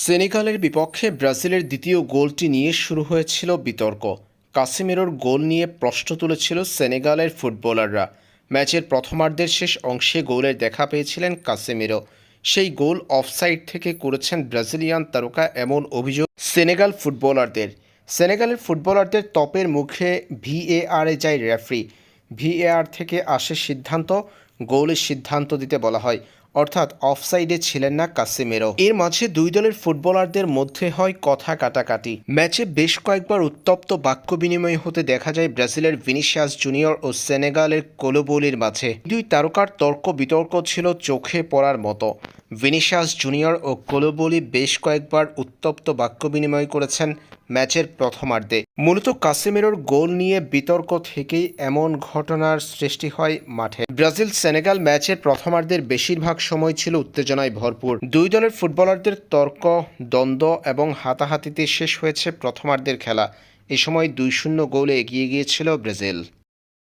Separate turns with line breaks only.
সেনেগালের বিপক্ষে ব্রাজিলের দ্বিতীয় গোলটি নিয়ে শুরু হয়েছিল বিতর্ক। কাসিমেরোর গোল নিয়ে প্রশ্ন তুলেছিল সেনেগালের ফুটবলাররা। ম্যাচের প্রথমার্ধের শেষ অংশে গোলের দেখা পেয়েছিলেন কাসিমেরো। সেই গোল অফসাইড থেকে করেছেন ব্রাজিলিয়ান তারকা এমন অভিযোগ সেনেগাল ফুটবলারদের। সেনেগালের ফুটবলারদের তপের মুখে ভিএআরে যায় রেফারি। ভিএআর থেকে আসে সিদ্ধান্ত গোলের সিদ্ধান্ত দিতে বলা হয়। অর্থাৎ অফসাইডে ছিলেন না কাসিমেরো এর মাঝে দুই দলের ফুটবলারদের মধ্যে হয় কথা কাটাকাটি। ম্যাচে বেশ কয়েকবার উত্তপ্ত বাক্য বিনিময় হতে দেখা যায় ব্রাজিলের ভিনিসিয়াস জুনিয়র ও সেনেগালের কোলোবোলির মাঝে। দুই তারকার তর্ক বিতর্ক ছিল চোখে পড়ার মতো। ভিনিসিয়াস জুনিয়র ও কোলোবোলি বেশ কয়েকবার উত্তপ্ত বাক্য বিনিময় করেছেন ম্যাচের প্রথমার্ধে। মূলত কাসেমেরোর গোল নিয়ে বিতর্ক থেকেই এমন ঘটনার সৃষ্টি হয় মাঠে। ব্রাজিল সেনেগাল ম্যাচের প্রথমার্ধের বেশিরভাগ সময় ছিল উত্তেজনায় ভরপুর। দুই দলের ফুটবলারদের তর্ক, দ্বন্দ্ব এবং হাতাহাতিতে শেষ হয়েছে প্রথমার্ধের খেলা। এ সময় দুই শূন্য গোলে এগিয়ে গিয়েছিল ব্রাজিল।